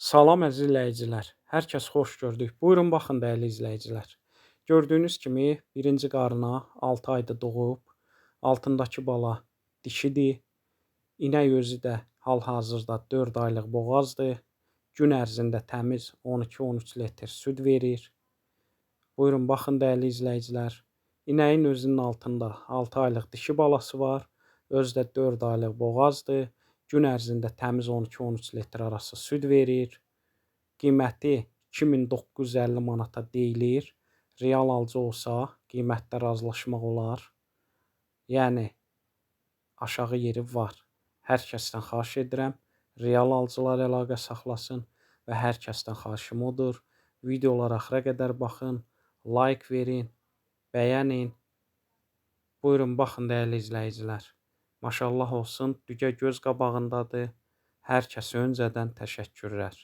Salam əziz izləyicilər. Hər kəs xoş gördük. Buyurun baxın dəyərli izləyicilər. Gördüyünüz kimi birinci qarına 6 ayda doğub, altındakı bala dişidir. İnək özü də hal-hazırda 4 aylıq boğazdır. Gün ərzində təmiz 12-13 litr süd verir. Buyurun baxın dəyərli izləyicilər. İnəyin özünün altında 6 aylıq dişi balası var. Özü də 4 aylıq boğazdır. Gün ərzində təmiz 12-13 litr arası süd verir. Qiyməti 2950 manata deyilir. Real alıcı olsa qiymətdə razılaşmaq olar. Yəni aşağı yeri var. Hər kəsdən xahiş edirəm, real alıcılar əlaqə saxlasın və hər kəsdən xahişim odur, videoları axıra qədər baxın, like verin, bəyənin. Buyurun baxın dəyərli izləyicilər. Maşallah olsun, dügə göz qabağındadır. Hər kəsə öncədən təşəkkürlər.